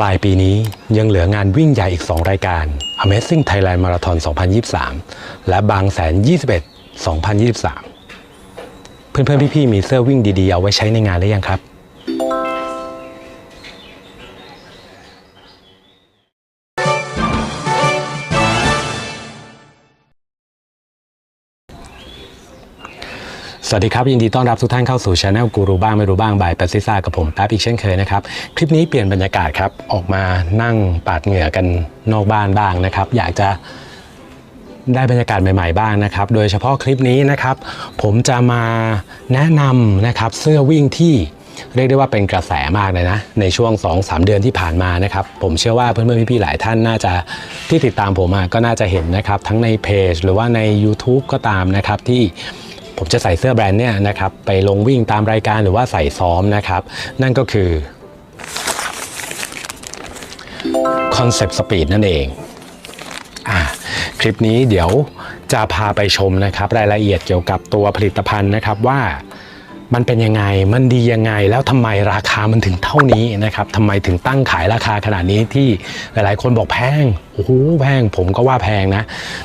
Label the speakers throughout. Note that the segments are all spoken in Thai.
Speaker 1: ปลายปีนี้ยังเหลืองานวิ่งใหญ่อีก 2 รายการ Amazing Thailand Marathon 2023 และบางแสน 21 2023 เพื่อนๆ พี่ๆ มีเสื้อวิ่งดีๆ เอาไว้ใช้ในงานหรือยังครับ สวัสดีครับ ยินดีต้อนรับทุกท่านเข้าสู่ช anel กูรูบ้างไม่รู้บ้างบายปัซิซ่ากับผมแป๊บอีกเช่นเคยนะครับคลิปนี้เปลี่ยนบรรยากาศครับออกมานั่งปาดเหงื่อกันนอกบ้านบ้างนะครับ อยากจะได้บรรยากาศใหม่ๆบ้างนะครับ โดยเฉพาะคลิปนี้นะครับ ผมจะมาแนะนำนะครับเสื้อวิ่งที่เรียกได้ว่าเป็นกระแสมากเลยนะ ในช่วง 2-3 เดือนที่ผ่านมานะครับ ผมเชื่อว่าเพื่อนๆพี่ๆหลายท่านน่าจะที่ติดตามผมก็น่าจะเห็นนะครับ ทั้งในเพจหรือว่าใน YouTube ก็ตามนะครับที่ ผมจะใส่เสื้อแบรนด์เนี่ยนะครับไปลงวิ่งตามรายการหรือว่าใส่ซ้อมนะครับ นั่นก็คือ Concept Speed นั่นเองอ่าคลิปนี้เดี๋ยวจะพาไปชมนะครับ รายละเอียดเกี่ยวกับตัวผลิตภัณฑ์นะครับว่ามันเป็นยังไง มันดียังไง แล้วทำไมราคามันถึงเท่านี้นะครับทำไมถึงตั้งขายราคาขนาดนี้ที่หลายๆคนบอกแพง โอ้โห แพง ผมก็ว่าแพงนะ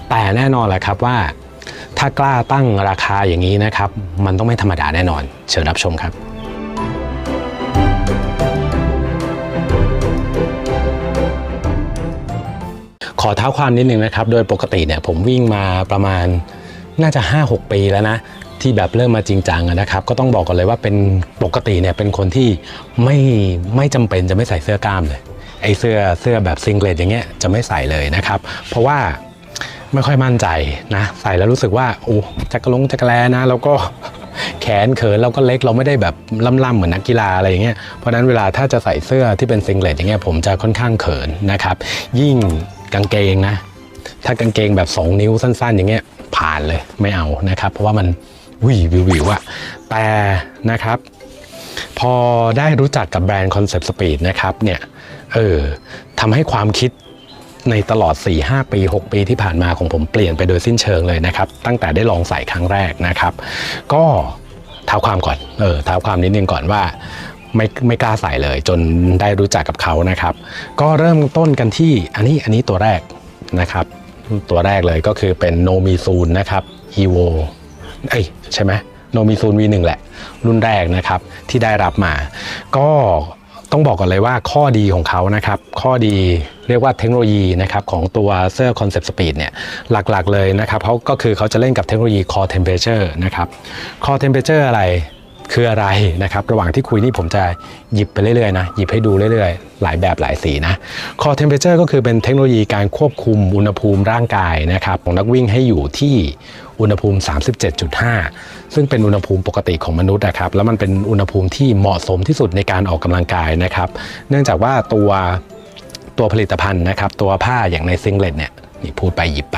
Speaker 1: แต่แน่นอนแหละครับว่า ถ้ากล้าตั้งราคาอย่างนี้นะครับ มันต้องไม่ธรรมดาแน่นอน เชิญรับชมครับขอเท้าความนิดนึงนะครับ โดยปกติเนี่ยผมวิ่งมาประมาณน่าจะ 5-6 ปีแล้วนะ ที่แบบเริ่มมาจริงจังนะครับ ก็ต้องบอกกันเลยว่าเป็นปกติเนี่ยเป็นคนที่ไม่ไม่จำเป็นจะไม่ใส่เสื้อกล้ามเลยไอเสื้อเสื้อแบบซิงเกิลอย่างเงี้ยจะไม่ใส่เลยนะครับ เพราะว่า ไม่ค่อยมั่นใจนะ ใส่แล้วรู้สึกว่าโอ้จักรลงจักรแลนะ แล้วก็แขนเขินเราก็เล็กเราไม่ได้แบบล่ำๆเหมือนนักกีฬาอะไรอย่างเงี้ยเพราะนั้นเวลาถ้าจะใส่เสื้อที่เป็นซิงเกิลอย่างเงี้ยผมจะค่อนข้างเขินนะครับ ยิ่งกางเกงนะ ถ้ากางเกงแบบ 2 นิ้วสั้น ๆ อย่างเงี้ยผ่านเลยไม่เอานะครับ เพราะว่ามันวิววิวอะแต่นะครับ พอได้รู้จักกับแบรนด์ Concept Speed นะครับเนี่ยเออทำให้ความคิด ในตลอด 4-5 ปี 6 ปีที่ผ่านมาของผมเปลี่ยนไปโดยสิ้นเชิงเลยนะครับ ตั้งแต่ได้ลองใส่ครั้งแรกนะครับ ก็เท้าความก่อนเออเท้าความนิดนึงก่อนว่าไม่ไม่กล้าใส่เลย จนได้รู้จักกับเขานะครับ ก็เริ่มต้นกันที่อันนี้อันนี้ตัวแรกนะครับ ตัวแรกเลยก็คือเป็นโนมิซูนนะครับ evo เอ้ยใช่ไหมโนมิซูน V1 แหละ รุ่นแรกนะครับที่ได้รับมา ก็ ต้องบอกกันเลยว่าข้อดีของเขานะครับ ข้อดีเรียกว่าเทคโนโลยีนะครับของตัวเสื้อ Concept Speed เนี่ยหลักๆเลยนะครับเขาก็คือเขาจะเล่นกับเทคโนโลยี Core Temperature นะครับ Core Temperature อะไรคืออะไรนะครับ ระหว่างที่คุยนี่ผมจะหยิบไปเรื่อยๆนะหยิบให้ดูเรื่อยๆ หลายแบบหลายสีนะ Core Temperature ก็คือเป็นเทคโนโลยีการควบคุมอุณหภูมิร่างกายนะครับของนักวิ่งให้อยู่ที่ อุณหภูมิ 37.5 ซึ่งเป็นอุณหภูมิปกติของมนุษย์นะครับ แล้วมันเป็นอุณหภูมิที่เหมาะสมที่สุดในการออกกำลังกายนะครับ เนื่องจากว่าตัวตัวผลิตภัณฑ์นะครับ ตัวผ้าอย่างในซิงเลตเนี่ยนี่พูดไปหยิบไป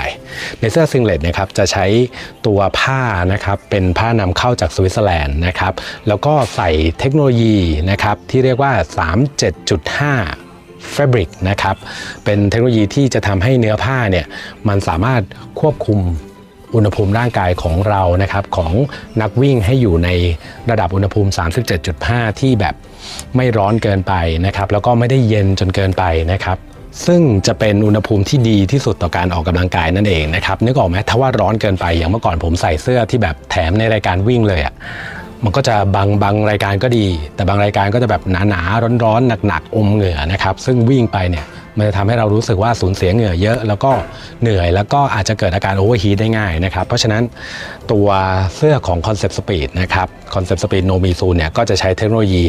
Speaker 1: ในเสื้อซิงเลตนะครับจะใช้ตัวผ้านะครับเป็นผ้านำเข้าจากสวิตเซอร์แลนด์นะครับ แล้วก็ใส่เทคโนโลยีนะครับที่เรียกว่า 37.5 Fabric นะครับเป็นเทคโนโลยีที่จะทำให้เนื้อผ้าเนี่ยมันสามารถควบคุม อุณหภูมิร่างกายของเรานะครับของนักวิ่งให้อยู่ในระดับอุณหภูมิ 37.5 ที่แบบไม่ร้อนเกินไปนะครับแล้วก็ไม่ได้เย็นจนเกินไปนะครับซึ่งจะเป็นอุณหภูมิที่ดีที่สุดต่อการออกกำลังกายนั่นเองนะครับนึกออกไหมถ้าว่าร้อนเกินไปอย่างเมื่อก่อนผมใส่เสื้อที่แบบแถมในรายการวิ่งเลยอะ มันก็จะบางบางรายการก็ดี แต่บางรายการก็จะแบบหนาๆร้อนๆหนักๆอมเหงื่อนะครับ ซึ่งวิ่งไปเนี่ยมันจะทำให้เรารู้สึกว่าสูญเสียเหงื่อเยอะ แล้วก็เหนื่อยแล้วก็อาจจะเกิดอาการโอเวอร์ฮีทได้ง่ายนะครับ เพราะฉะนั้นตัวเสื้อของ Concept Speed นะครับ Concept Speed No m i z u เนี่ยก็จะใช้เทคโนโลยี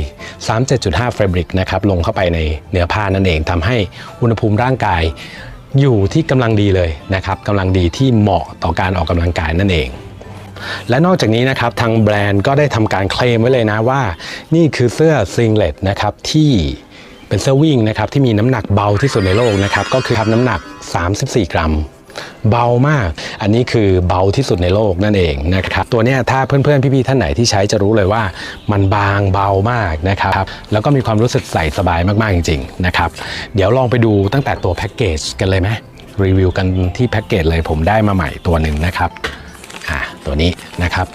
Speaker 1: 37.5 Fabric นะครับลงเข้าไปในเนื้อผ้านั่นเองทำให้อุณหภูมิร่างกายอยู่ที่กำลังดีเลยนะครับกำลังดีที่เหมาะต่อการออกกำลังกายนั่นเอง และนอกจากนี้นะครับทางแบรนด์ก็ได้ทำการเคลมไว้เลยนะว่า นี่คือเสื้อซิงเลตนะครับที่เป็นเสื้อวิ่งนะครับที่มีน้ำหนักเบาที่สุดในโลกนะครับก็คือทำน้ำหนัก 34 กรัม เบามาก อันนี้คือเบาที่สุดในโลกนั่นเองนะครับตัวนี้ถ้าเพื่อนๆพี่ๆท่านไหนที่ใช้จะรู้เลยว่ามันบางเบามากนะครับแล้วก็มีความรู้สึกใส่สบายมากๆจริงๆนะครับเดี๋ยวลองไปดูตั้งแต่ตัวแพ็กเกจกันเลยไหมรีวิวกันที่แพ็กเกจเลยผมได้มาใหม่ตัวหนึ่งนะครับ อ่าตัวนี้นะครับ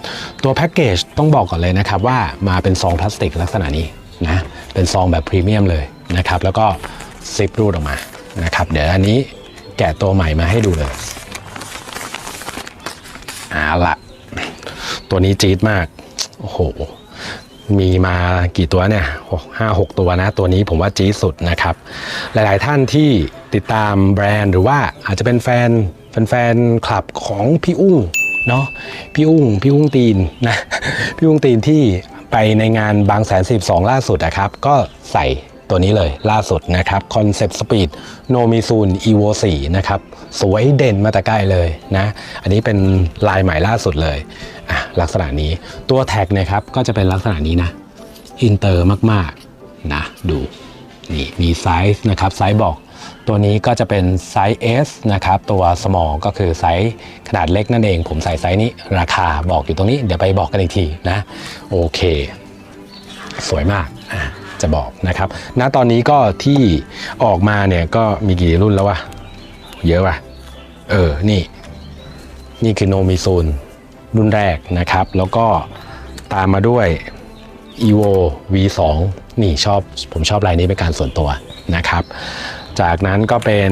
Speaker 1: ตัวแพ็กเกจต้องบอกก่อนเลยนะครับว่ามาเป็นซองพลาสติกลักษณะนี้นะเป็นซองแบบพรีเมียมเลยนะครับ แล้วก็ซิปรูดออกมานะครับ เดี๋ยวอันนี้แกะตัวใหม่มาให้ดูเลยเอาละตัวนี้จี๊ดมาก โอ้โห มีมากี่ตัวเนี่ยห้าหกตัวนะ ตัวนี้ผมว่าจี๊ดสุดนะครับ หลายๆท่านที่ติดตามแบรนด์หรือว่าอาจจะเป็นแฟนแฟนคลับของพี่อุ้ง เนาะพี่อุ้งพี่อุ้งตีนนะพี่อุ้งตีนที่ไปในงานบางแสนสิบสองล่าสุดนะครับ ก็ใส่ตัวนี้เลยล่าสุดนะครับ Concept Speed No m i z u n Evo 4 นะครับ สวยเด่นมาแต่ใกล้เลยนะ อันนี้เป็นลายใหม่ล่าสุดเลยอะลักษณะนี้ตัวแท็กนะครับ ก็จะเป็นลักษณะนี้นะอินเตอร์มาก ๆ นะ ดู นี่ มีไซส์นะครับ ไซส์บอก ตัวนี้ก็จะเป็นไซส์ S นะครับ ตัว small ก็คือไซส์ขนาดเล็กนั่นเอง ผมใส่ไซส์นี้ราคาบอกอยู่ตรงนี้ เดี๋ยวไปบอกกันอีกทีนะ โอเค สวยมากจะบอกนะครับ ณ ตอนนี้ก็ที่ออกมาเนี่ยก็มีกี่รุ่นแล้ววะ เยอะว่ะเออ นี่ นี่คือโนมิซูนรุ่นแรกนะครับ แล้วก็ตามมาด้วย evo v2 นี่ชอบ ผมชอบลายนี้เป็นการส่วนตัวนะครับ จากนั้นก็เป็น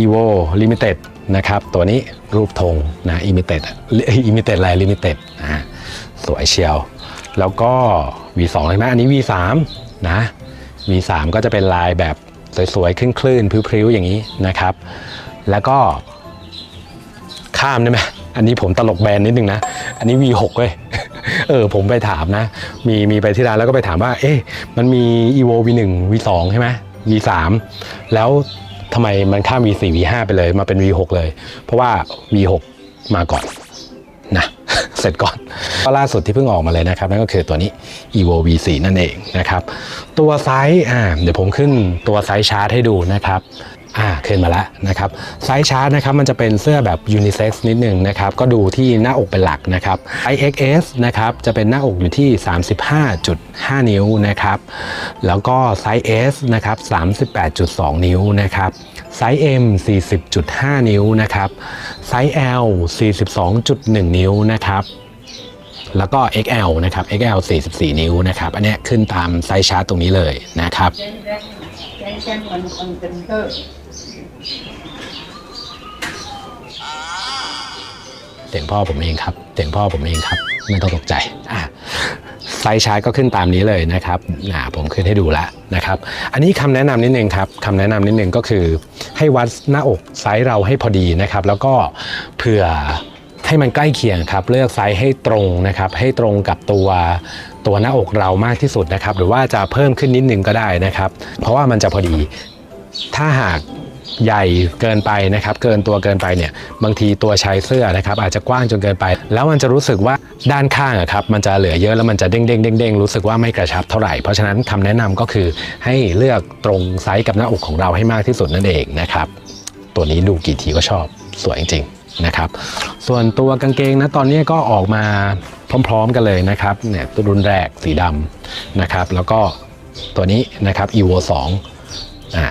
Speaker 1: evo limited นะครับตัวนี้รูปธงนะ limited limited อะไร limited นะสวยเชียว แล้วก็ v2 ใช่ไหมอันนี้ v3 นะ v3 ก็จะเป็นลายแบบสวยๆคลื่นๆพริ้วๆอย่างนี้นะครับ แล้วก็ข้ามได้ไหมอันนี้ผมตลกแบรนด์นิดนึงนะ อันนี้ V6 เว้ย เออ ผมไปถามนะ มีมีไปที่ร้านแล้วก็ไปถามว่า เอ๊ะ มันมี evo V1 V2 ใช่ไหม V3 แล้วทำไมมันข้าม V4 V5 ไปเลย มาเป็น V6 เลย เพราะว่า V6 มาก่อนนะเสร็จก่อนก็ล่าสุดที่เพิ่งออกมาเลยนะครับ นั่นก็คือตัวนี้ evo v4 นั่นเองนะครับ ตัวไซส์อ่าเดี๋ยวผมขึ้นตัวไซส์ชาร์ตให้ดูนะครับ อ่าขึ้นมาแล้วนะครับไซส์ชาร์ตนะครับมันจะเป็นเสื้อแบบยูนิเซ็กซ์นิดหนึ่งนะครับก็ดูที่หน้าอกเป็นหลักนะครับ IXS นะครับจะเป็นหน้าอกอยู่ที่ 35.5 นิ้วนะครับแล้วก็ไซส์ S นะครับ38.2 นิ้วนะครับไซส์ M 40.5 นิ้วนะครับไซส์ L 42.1 นิ้วนะครับแล้วก็ XL นะครับ XL 44 นิ้วนะครับอันนี้ขึ้นตามไซส์ชาร์ตตรงนี้เลยนะครับ
Speaker 2: แจ้งแจ้งแจ้งแจ้งมันมัน เสี
Speaker 1: ยงพ่อผมเองครับ เสียงพ่อผมเองครับ ไม่ต้องตกใจอะไซส์ชาร์ตก็ขึ้นตามนี้เลยนะครับอ่าผมขึ้นให้ดูแล้วนะครับ อันนี้คำแนะนำนิดนึงครับคำแนะนำนิดนึงก็คือให้วัดหน้าอกไซส์เราให้พอดีนะครับ แล้วก็เผื่อให้มันใกล้เคียงครับ เลือกไซส์ให้ตรงนะครับ ให้ตรงกับตัวตัวหน้าอกเรามากที่สุดนะครับ หรือว่าจะเพิ่มขึ้นนิดนึงก็ได้นะครับ เพราะว่ามันจะพอดี ถ้าหาก ใหญ่เกินไปนะครับ เกินตัวเกินไปเนี่ยบางทีตัวชายเสื้อนะครับ อาจจะกว้างจนเกินไป แล้วมันจะรู้สึกว่าด้านข้างอะครับมันจะเหลือเยอะแล้วมันจะเด้งเด้งเด้งเด้งรู้สึกว่าไม่กระชับเท่าไหร่เพราะฉะนั้นคำแนะนำก็คือให้เลือกตรงไซส์กับหน้าอกของเราให้มากที่สุดนั่นเองนะครับ ตัวนี้ดูกี่ทีก็ชอบสวยจริงๆนะครับ ส่วนตัวกางเกงนะตอนนี้ก็ออกมาพร้อม ๆ กันเลยนะครับเนี่ยตัวรุ่นแรกสีดำนะครับ แล้วก็ตัวนี้นะครับ evo 2อ่า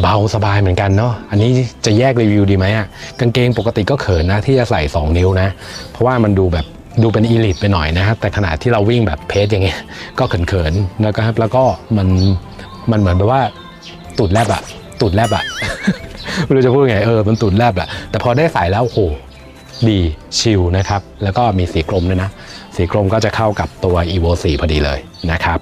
Speaker 1: เบาสบายเหมือนกันเนาะ อันนี้จะแยกรีวิวดีไหมอะกางเกงปกติก็เขินนะที่จะใส่ 2 นิ้วนะ เพราะว่ามันดูแบบดูเป็นอีลิทไปหน่อยนะครับแต่ขนาดที่เราวิ่งแบบเพจอย่างเงี้ย ก็เขินๆแล้วก็ครับ แล้วก็มันมันเหมือนแบบว่าตูดแลบอะตูดแลบอะไม่รู้จะพูดไง เออ มันตูดแลบอะแต่พอได้ใส่แล้วโอ้ดีชิลนะครับ แล้วก็มีสีกรมด้วยนะ สีกรมก็จะเข้ากับตัว evo 4 พอดีเลยนะครับ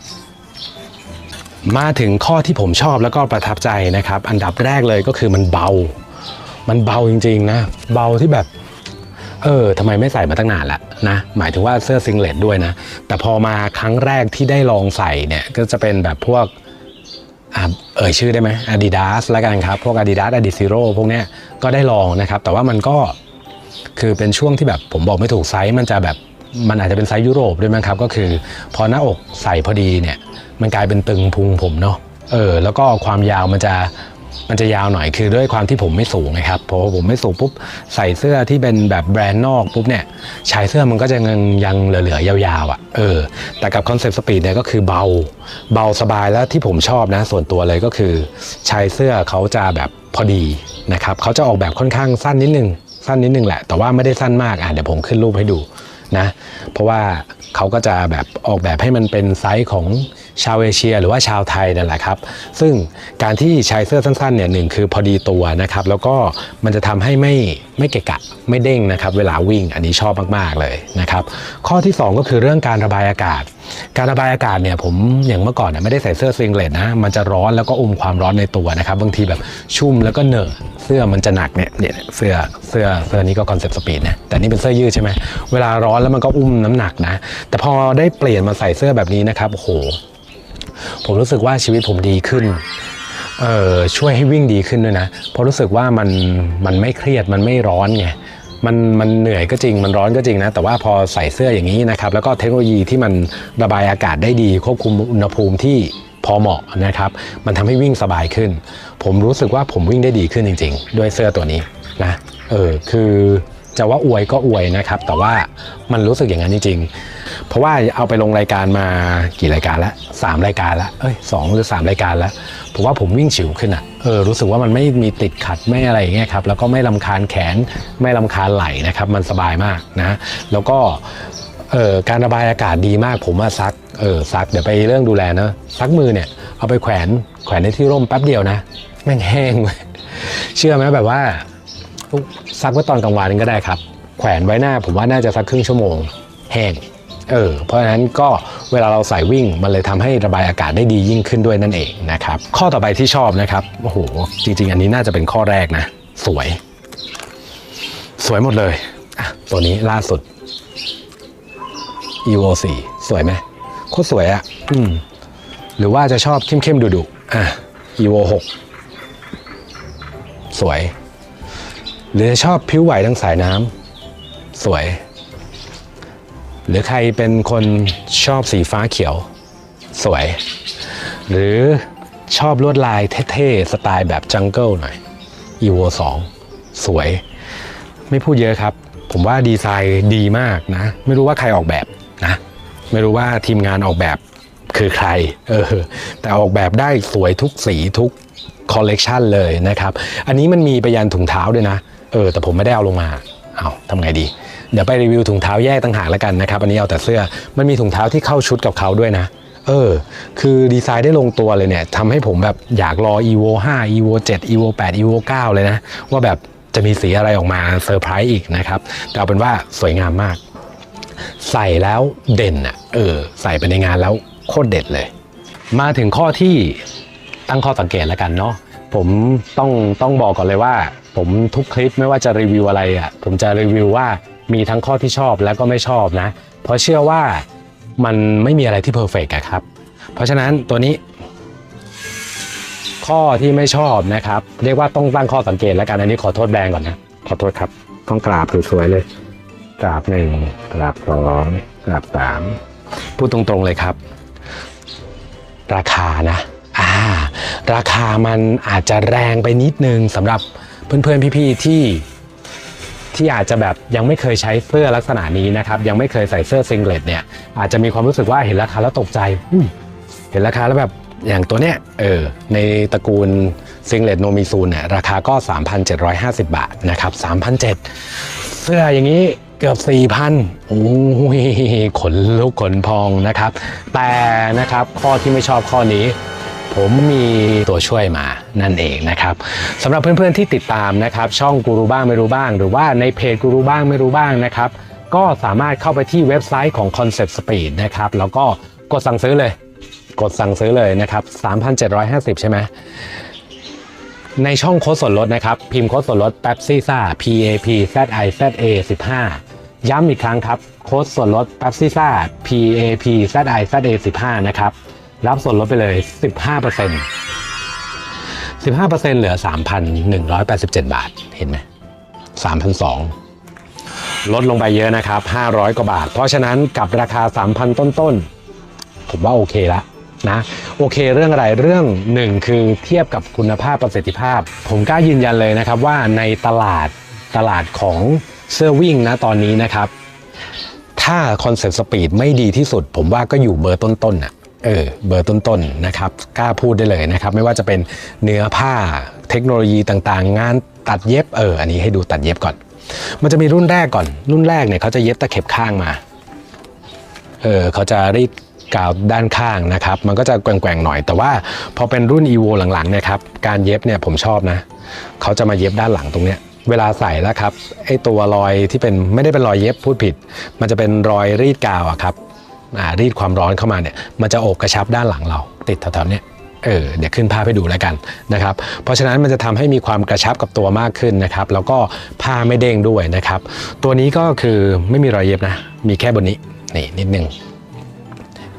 Speaker 1: มาถึงข้อที่ผมชอบแล้วก็ประทับใจนะครับ อันดับแรกเลยก็คือมันเบา มันเบาจริงๆนะ เบาที่แบบ เออทำไมไม่ใส่มาตั้งนานละนะ หมายถึงว่าเสื้อซิงเลตด้วยนะ แต่พอมาครั้งแรกที่ได้ลองใส่เนี่ย ก็จะเป็นแบบพวกอเอ่ยชื่อได้ไหม Adidas แล้วกันครับ พวก Adidas Adizero พวกเนี้ยก็ได้ลองนะครับ แต่ว่ามันก็คือเป็นช่วงที่แบบผมบอกไม่ถูกไซส์มันจะแบบ มันอาจจะเป็นไซส์ยุโรปด้วยมั้งครับ ก็คือพอหน้าอกใส่พอดีเนี่ย มันกลายเป็นตึงพุงผมเนาะเออ แล้วก็ความยาวมันจะมันจะยาวหน่อยคือด้วยความที่ผมไม่สูงนะครับพอผมไม่สูงปุ๊บใส่เสื้อที่เป็นแบบแบรนด์นอกปุ๊บเนี่ยชายเสื้อมันก็จะยังยังเหลือๆยาวๆอะ่ะเออแต่กับคอนเซปต์สปีดเนี่ยก็คือเบาเบาสบายแล้วที่ผมชอบนะ ส่วนตัวเลยก็คือชายเสื้อเขาจะแบบพอดีนะครับเขาจะออกแบบค่อนข้างสั้นนิดนึงสั้นนิดนึงแหละ แต่ว่าไม่ได้สั้นมากอะเดี๋ยวผมขึ้นรูปให้ดู นะเพราะว่าเขาก็จะแบบออกแบบให้มันเป็นไซส์ของชาวเอเชีย หรือว่าชาวไทยนั่นแหละครับ ซึ่งการที่ใช้เสื้อสั้นๆเนี่ยหนึ่งคือพอดีตัวนะครับ แล้วก็มันจะทำให้ไม่ไม่เกะกะไม่เด้งนะครับ เวลาวิ่งอันนี้ชอบมากๆเลยนะครับ ข้อที่ 2 ก็คือเรื่องการระบายอากาศ การระบายอากาศเนี่ยผมอย่างเมื่อก่อนเนี่ยไม่ได้ใส่เสื้อซิงเลตนะมันจะร้อนแล้วก็อมความร้อนในตัวนะครับบางทีแบบชุ่มแล้วก็เหนอะเสื้อมันจะหนักเนี่ยเนี่ยเสื้อเสื้อเสื้อนี้ก็คอนเซ็ปต์สปีดนะแต่นี่เป็นเสื้อยืดใช่ไหมเวลาร้อนแล้วมันก็อุ้มน้ำหนักนะ แต่พอได้เปลี่ยนมาใส่เสื้อแบบนี้นะครับโอ้โหผมรู้สึกว่าชีวิตผมดีขึ้นเออช่วยให้วิ่งดีขึ้นด้วยนะเพราะรู้สึกว่ามันมันไม่เครียดมันไม่ร้อนไง มันมันเหนื่อยก็จริงมันร้อนก็จริงนะ แต่ว่าพอใส่เสื้ออย่างนี้นะครับ แล้วก็เทคโนโลยีที่มันระบายอากาศได้ดี ควบคุมอุณหภูมิที่พอเหมาะนะครับ มันทำให้วิ่งสบายขึ้น ผมรู้สึกว่าผมวิ่งได้ดีขึ้นจริง ๆ ด้วยเสื้อตัวนี้นะเออคือจะว่าอวยก็อวยนะครับ แต่ว่ามันรู้สึกอย่างนั้นจริงๆ เพราะว่าเอาไปลงรายการมากี่รายการแล้วสามรายการแล้วเอ้ยสองหรือสามรายการแล้ว ผมว่าผมวิ่งฉิวขึ้นอะเออรู้สึกว่ามันไม่มีติดขัดไม่อะไรอย่างเงี้ยครับแล้วก็ไม่ลำคาญแขนไม่ลำคาญไหล่นะครับมันสบายมากนะ แล้วก็เออการระบายอากาศดีมากผมว่าซักเออซักเดี๋ยวไปเรื่องดูแลนะซักมือเนี่ยเอาไปแขวนแขวนในที่ร่มแป๊บเดียวนะแม่งแห้งเว้ยเชื่อไหมแบบว่าซักไว้ตอนกลางวันก็ได้ครับ แขวนไว้หน้า ผมว่าน่าจะสักครึ่งชั่วโมง แห้ง เออเพราะฉะนั้นก็เวลาเราใส่วิ่งมันเลยทำให้ระบายอากาศได้ดียิ่งขึ้นด้วยนั่นเองนะครับข้อต่อไปที่ชอบนะครับโอ้โหจริง ๆ อันนี้น่าจะเป็นข้อแรกนะ สวย สวยหมดเลยอะตัวนี้ล่าสุด EVO 4 สวยไหมโคตรสวยอะ่ะอืมหรือว่าจะชอบเข้มๆดุๆอะ EVO 6 สวย หรือชอบผิวไหวทั้งสายน้ำสวย หรือใครเป็นคนชอบสีฟ้าเขียวสวย หรือชอบลวดลายเท่ๆ สไตล์แบบจังเกิลหน่อย EVO 2สวย ไม่พูดเยอะครับ ผมว่าดีไซน์ดีมากนะ ไม่รู้ว่าใครออกแบบนะ ไม่รู้ว่าทีมงานออกแบบคือใคร เออ แต่ออกแบบได้สวยทุกสีทุกคอลเลกชันเลยนะครับ อันนี้มันมีไปยันถุงเท้าด้วยนะ เออ แต่ผมไม่ได้เอาลงมา เอาทำไงดี เดี๋ยวไปรีวิวถุงเท้าแยกต่างหากแล้วกันนะครับ อันนี้เอาแต่เสื้อ มันมีถุงเท้าที่เข้าชุดกับเขาด้วยนะ เออ คือดีไซน์ได้ลงตัวเลยเนี่ยทำให้ผมแบบอยากรอ evo 5 evo 7 evo 8 evo 9 เลยนะ ว่าแบบจะมีสีอะไรออกมาเซอร์ไพรส์อีกนะครับ แต่เอาเป็นว่าสวยงามมาก ใส่แล้วเด่นอะ เออ ใส่ไปในงานแล้วโคตรเด็ดเลย มาถึงข้อที่ตั้งข้อสังเกตแล้วกันเนาะผมต้องต้องบอกก่อนเลยว่า ผมทุกคลิปไม่ว่าจะรีวิวอะไรอะผมจะรีวิวว่า มีทั้งข้อที่ชอบและก็ไม่ชอบนะ เพราะเชื่อว่ามันไม่มีอะไรที่เพอร์เฟกต์อะครับ เพราะฉะนั้นตัวนี้ ข้อที่ไม่ชอบนะครับ เรียกว่าต้องตั้งข้อสังเกตแล้วกันอันนี้ขอโทษแบรนด์ก่อนนะขอโทษครับ ต้องกราบสวยๆเลยกราบหนึ่งกราบสองกราบสามพูดตรงๆเลยครับ ราคานะอ่าราคามันอาจจะแรงไปนิดนึงสำหรับเพื่อนๆพี่ๆที่ ที่อาจจะแบบยังไม่เคยใช้เสื้อลักษณะนี้นะครับยังไม่เคยใส่เสื้อซิงเกิลเนี่ยอาจจะมีความรู้สึกว่าเห็นราคาแล้วตกใจเห็นราคาแล้วแบบอย่างตัวเนี้ยเออในตระกูลซิงเลตโนมิซูนเนี่ยราคาก็ 3,750 บาทนะครับ3,700เสื้ออย่างนี้เกือบ 4,000โอ้ยขนลุกขนพองนะครับ แต่นะครับข้อที่ไม่ชอบข้อนี้ ผมมีตัวช่วยมานั่นเองนะครับสำหรับเพื่อนๆที่ติดตามนะครับช่องกูรูบ้างไม่รู้บ้าง หรือว่าในเพจกูรูบ้างไม่รู้บ้างนะครับก็สามารถเข้าไปที่เว็บไซต์ของ Concept Speed นะครับแล้วก็กดสั่งซื้อเลย กดสั่งซื้อเลยนะครับ 3,750 ใช่ไหมในช่องโค้ดส่วนลดนะครับ พิมพ์โค้ดส่วนลด p e p s i s a P A P Z I Z A 15ย้ำอีกครั้งครับ โค้ดส่วนลด p e p s i s a P A P Z I Z A 15นะครับ รับส่วนลดไปเลย 15% 15%เหลือ 3,187 บาท เห็นไหม3,200ลดลงไปเยอะนะครับ 500 กว่าบาท เพราะฉะนั้นกับราคา 3,000 ต้นๆ ผมว่าโอเคละนะโอเคเรื่องอะไรเรื่องหนึ่งคือเทียบกับคุณภาพประสิทธิภาพ ผมกล้ายืนยันเลยนะครับว่าในตลาดตลาดของเสื้อวิ่งนะตอนนี้นะครับ ถ้าคอนเซ็ปต์สปีดไม่ดีที่สุด ผมว่าก็อยู่เบอร์ต้นๆน่ะ เออเบอร์ต้นๆนะครับกล้าพูดได้เลยนะครับ ไม่ว่าจะเป็นเนื้อผ้าเทคโนโลยีต่างๆ งานตัดเย็บเอออันนี้ให้ดูตัดเย็บก่อน มันจะมีรุ่นแรกก่อน รุ่นแรกเนี่ยเขาจะเย็บตะเข็บข้างมาเออเขาจะรีดกาวด้านข้างนะครับ มันก็จะแกว่งๆหน่อย แต่ว่าพอเป็นรุ่น evo หลังๆเนี่ยครับการเย็บเนี่ยผมชอบนะเขาจะมาเย็บด้านหลังตรงเนี้ยเวลาใส่แล้วครับไอตัวรอยที่เป็นไม่ได้เป็นรอยเย็บพูดผิด มันจะเป็นรอยรีดกาวอะครับ รีดความร้อนเข้ามาเนี่ยมันจะอบกระชับด้านหลังเราติดแถวๆเนี้ยเออเดี๋ยวขึ้นภาพให้ดูแล้วกันนะครับ เพราะฉะนั้นมันจะทำให้มีความกระชับกับตัวมากขึ้นนะครับ แล้วก็ผ้าไม่เด้งด้วยนะครับ ตัวนี้ก็คือไม่มีรอยเย็บนะ มีแค่บนนี้นี่นิดนึง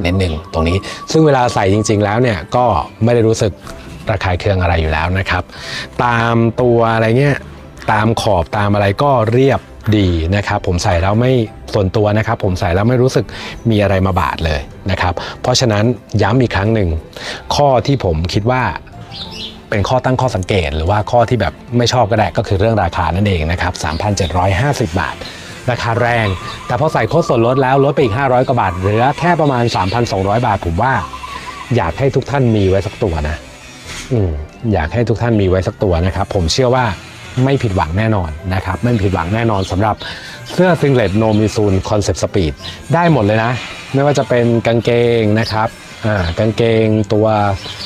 Speaker 1: นิดนึงตรงนี้ ซึ่งเวลาใส่จริง ๆ แล้วเนี่ยก็ไม่ได้รู้สึกระคายเคืองอะไรอยู่แล้วนะครับ ตามตัวอะไรเงี้ยตามขอบตามอะไรก็เรียบ ดีนะครับผมใส่แล้วไม่ส่วนตัวนะครับผมใส่แล้วไม่รู้สึกมีอะไรมาบาดเลยนะครับ เพราะฉะนั้นย้ำอีกครั้งหนึ่งข้อที่ผมคิดว่าเป็นข้อตั้งข้อสังเกต หรือว่าข้อที่แบบไม่ชอบก็ได้ก็คือเรื่องราคานั่นเองนะครับ 3,750 บาท ราคาแรง แต่พอใส่โค้ดส่วนลดแล้วลดไปอีก 500 กว่าบาท เหลือแค่ประมาณ 3,200 บาท ผมว่า อยากให้ทุกท่านมีไว้สักตัวนะ อืมอยากให้ทุกท่านมีไว้สักตัวนะครับ ผมเชื่อว่า ไม่ผิดหวังแน่นอนนะครับไม่ผิดหวังแน่นอนสำหรับเสื้อซิงเลตโนมิซูนคอนเซปต์สปีดได้หมดเลยนะ ไม่ว่าจะเป็นกางเกงนะครับกางเกงตัว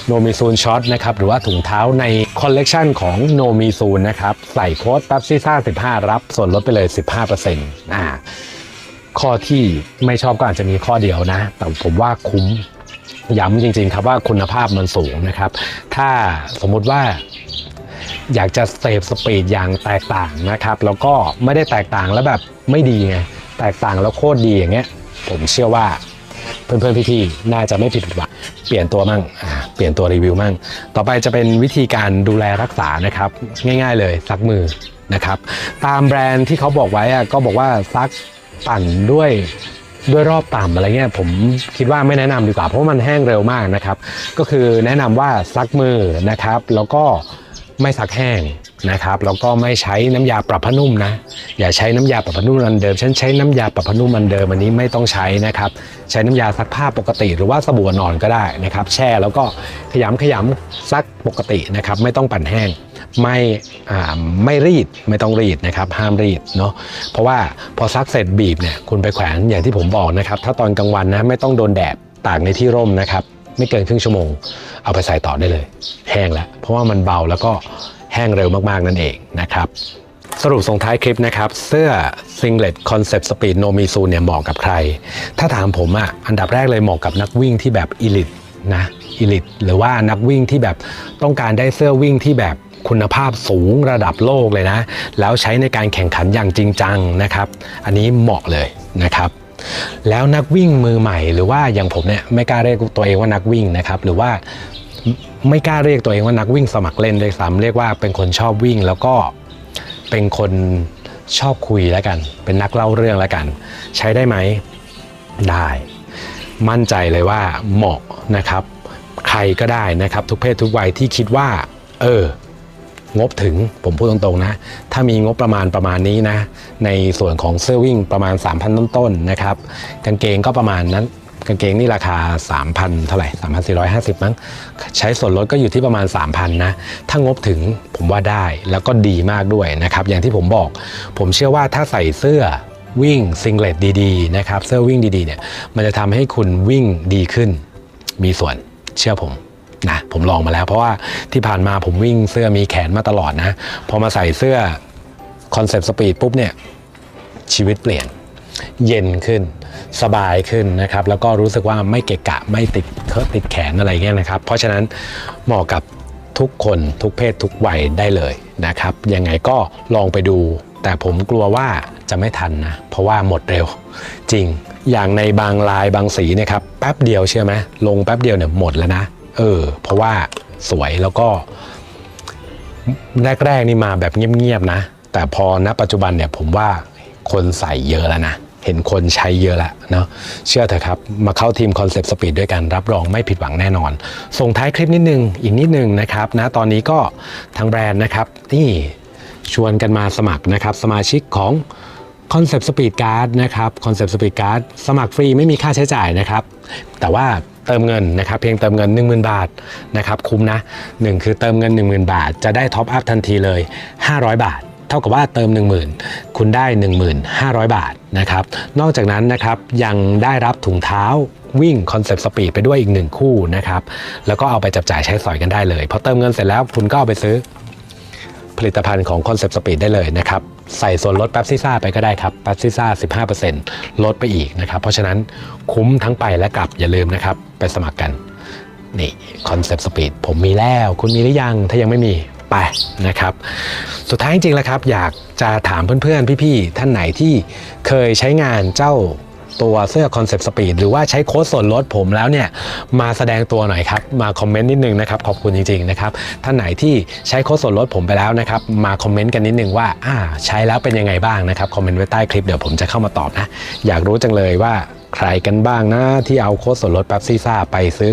Speaker 1: โนมิซูนช็อตนะครับหรือว่าถุงเท้าในคอลเลกชันของโนมิซูนนะครับใส่โค้ดปั๊บซีซ่า15 รับส่วนลดไปเลย 15%อ่าข้อที่ไม่ชอบก็อาจจะมีข้อเดียวนะ แต่ผมว่าคุ้มย้ำจริงๆครับว่าคุณภาพมันสูงนะครับ ถ้าสมมุติว่า อยากจะเซฟสปีดอย่างแตกต่างนะครับ แล้วก็ไม่ได้แตกต่างแล้วแบบไม่ดีไงแตกต่างแล้วโคตรดีอย่างเงี้ย ผมเชื่อว่าเพื่อนๆพี่ๆน่าจะไม่ผิดหวังเปลี่ยนตัวมั่งเปลี่ยนตัวรีวิวมั่ง ต่อไปจะเป็นวิธีการดูแลรักษานะครับ ง่าย ๆ เลยซักมือนะครับ ตามแบรนด์ที่เขาบอกไว้อะก็บอกว่าซักปั่นด้วยด้วยรอบต่ำอะไรเงี้ยผมคิดว่าไม่แนะนำดีกว่าเพราะมันแห้งเร็วมากนะครับ ก็คือแนะนำว่าซักมือนะครับ แล้วก็ ไม่ซักแห้งนะครับแล้วก็ไม่ใช้น้ำยาปรับผ้านุ่มนะอย่าใช้น้ำยาปรับผ้านุ่มอันเดิมฉันใช้น้ำยาปรับผ้านุ่มอันเดิมอันนี้ไม่ต้องใช้นะครับใช้น้ำยาซักผ้าปกติ หรือว่าสบู่นอนก็ได้นะครับ แช่แล้วก็ขยำขยำซักปกตินะครับ ไม่ต้องปั่นแห้งไม่ไม่รีดไม่ต้องรีดนะครับ ห้ามรีดเนาะเพราะว่าพอซักเสร็จบีบเนี่ยคุณไปแขวนอย่างที่ผมบอกนะครับ ถ้าตอนกลางวันนะไม่ต้องโดนแดดตากในที่ร่มนะครับ ไม่เกินครึ่งชั่วโมง เอาไปใส่ต่อได้เลย แห้งแล้ว เพราะว่ามันเบาแล้วก็แห้งเร็วมากๆนั่นเองนะครับสรุปส่งท้ายคลิปนะครับ เสื้อ Singlet Concept Speed No m i s u เนี่ยเหมาะกับใคร ถ้าถามผมอะอันดับแรกเลยเหมาะกับนักวิ่งที่แบบอีลิตนะอีลิตหรือว่านักวิ่งที่แบบต้องการได้เสื้อวิ่งที่แบบคุณภาพสูงระดับโลกเลยนะ แล้วใช้ในการแข่งขันอย่างจริงจังนะครับ อันนี้เหมาะเลยนะครับ แล้วนักวิ่งมือใหม่ หรือว่าอย่างผมเนี่ยไม่กล้าเรียกตัวเองว่านักวิ่งนะครับ หรือว่าไม่กล้าเรียกตัวเองว่านักวิ่งสมัครเล่นเลยซ้ำเรียกว่าเป็นคนชอบวิ่งแล้วก็เป็นคนชอบคุยแล้วกัน เป็นนักเล่าเรื่องแล้วกัน ใช้ได้ไหมได้ มั่นใจเลยว่าเหมาะนะครับ ใครก็ได้นะครับ ทุกเพศทุกวัยที่คิดว่า เออ งบถึงผมพูดตรงๆนะ ถ้ามีงบประมาณประมาณนี้นะ ในส่วนของเสื้อวิ่งประมาณ 3,000 ต้นๆนะครับ กางเกงก็ประมาณนั้นกางเกงนี่ราคา 3,000 เท่าไหร่ 3,450 มั้ง ใช้ส่วนลดก็อยู่ที่ประมาณ 3,000 นะ ถ้างบถึงผมว่าได้แล้วก็ดีมากด้วยนะครับ อย่างที่ผมบอก ผมเชื่อว่าถ้าใส่เสื้อวิ่งซิงเลตดีๆนะครับ เสื้อวิ่งดีๆเนี่ย มันจะทำให้คุณวิ่งดีขึ้น มีส่วนเชื่อผม นะผมลองมาแล้ว เพราะว่าที่ผ่านมาผมวิ่งเสื้อมีแขนมาตลอดนะ พอมาใส่เสื้อคอนเซปต์สปีดปุ๊บเนี่ยชีวิตเปลี่ยนเย็นขึ้นสบายขึ้นนะครับ แล้วก็รู้สึกว่าไม่เกะกะไม่ติดเคอะติดแขนอะไรเงี้ยนะครับ เพราะฉะนั้นเหมาะกับทุกคนทุกเพศทุกวัยได้เลยนะครับยังไงก็ลองไปดู แต่ผมกลัวว่าจะไม่ทันนะ เพราะว่าหมดเร็ว จริงอย่างในบางลายบางสีเนะครับแป๊บเดียวเชื่อไหมลงแป๊บเดียวเนี่ยหมดแล้วนะ เออ เพราะว่าสวยแล้วก็ แรกๆนี่มาแบบเงียบๆนะ แต่พอณปัจจุบันเนี่ยผมว่าคนใส่เยอะแล้วนะเห็นคนใช้เยอะแล้วเนาะเชื่อเถอะครับ มาเข้าทีมคอนเซปต์สปีดด้วยกันรับรองไม่ผิดหวังแน่นอน ส่งท้ายคลิปนิดนึง อีกนิดนึงนะครับนะตอนนี้ก็ทางแบรนด์นะครับนี่ชวนกันมาสมัครนะครับ สมาชิกของ Concept Speed Card นะครับ Concept Speed Card สมัครฟรีไม่มีค่าใช้จ่ายนะครับ แต่ว่า ติมเงินนะครับเพียงเติมเงิน 10,000 บาทนะครับคุ้มนะ 1 คือเติมเงิน 10,000 บาท จะได้ท็อปอัพทันทีเลย 500 บาท เท่ากับว่าเติม 10,000 คุณได้ 1,500 บาทนะครับนอกจากนั้นนะครับยังได้รับถุงเท้าวิ่งคอนเซปต์สปีดไปด้วยอีกหนึ่งคู่นะครับแล้วก็เอาไปจับจ่ายใช้สอยกันได้เลยพอเติมเงินเสร็จแล้วคุณก็เอาไปซื้อผลิตภัณฑ์ของ Concept Speed ได้เลยนะครับ ใส่ส่วนลดแป๊บซิซ่าไปก็ได้ครับแป๊บซิซ่า 15%ลดไปอีกนะครับ เพราะฉะนั้นคุ้มทั้งไปและกลับอย่าลืมนะครับ ไปสมัครกันนี่คอนเซปต์สปีดผมมีแล้ว คุณมีหรือยังถ้ายังไม่มีไปนะครับ สุดท้ายจริงๆแล้วครับ อยากจะถามเพื่อนๆ พี่ๆ ท่านไหนที่เคยใช้งานเจ้า ตัวเสื้อ Concept Speed หรือว่าใช้โค้ดส่วนลดผมแล้วเนี่ยมาแสดงตัวหน่อยครับ มาคอมเมนต์นิดนึงนะครับ ขอบคุณจริงๆนะครับท่านไหนที่ใช้โค้ดส่วนลดผมไปแล้วนะครับมาคอมเมนต์กันนิดนึงว่าอ่าใช้แล้วเป็นยังไงบ้างนะครับคอมเมนต์ไว้ใต้คลิปเดี๋ยวผมจะเข้ามาตอบนะ อยากรู้จังเลยว่าใครกันบ้างนะที่เอาโค้ดส่วนลดแป๊บซี่ซ่าไปซื้อ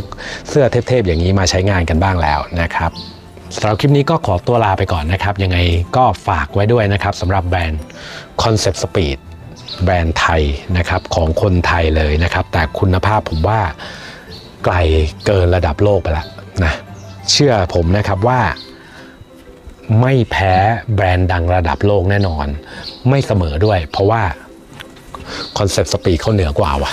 Speaker 1: เสื้อเทพๆอย่างนี้มาใช้งานกันบ้างแล้วนะครับสำหรับคลิปนี้ก็ขอตัวลาไปก่อนนะครับ ยังไงก็ฝากไว้ด้วยนะครับสำหรับแบรนด์ Concept Speed แบรนด์ไทยนะครับของคนไทยเลยนะครับ แต่คุณภาพผมว่าไกลเกินระดับโลกไปแล้วนะเชื่อผมนะครับว่าไม่แพ้แบรนด์ดังระดับโลกแน่นอน ไม่เสมอด้วย เพราะว่าคอนเซปต์สปีดเขาเหนือกว่าว่ะ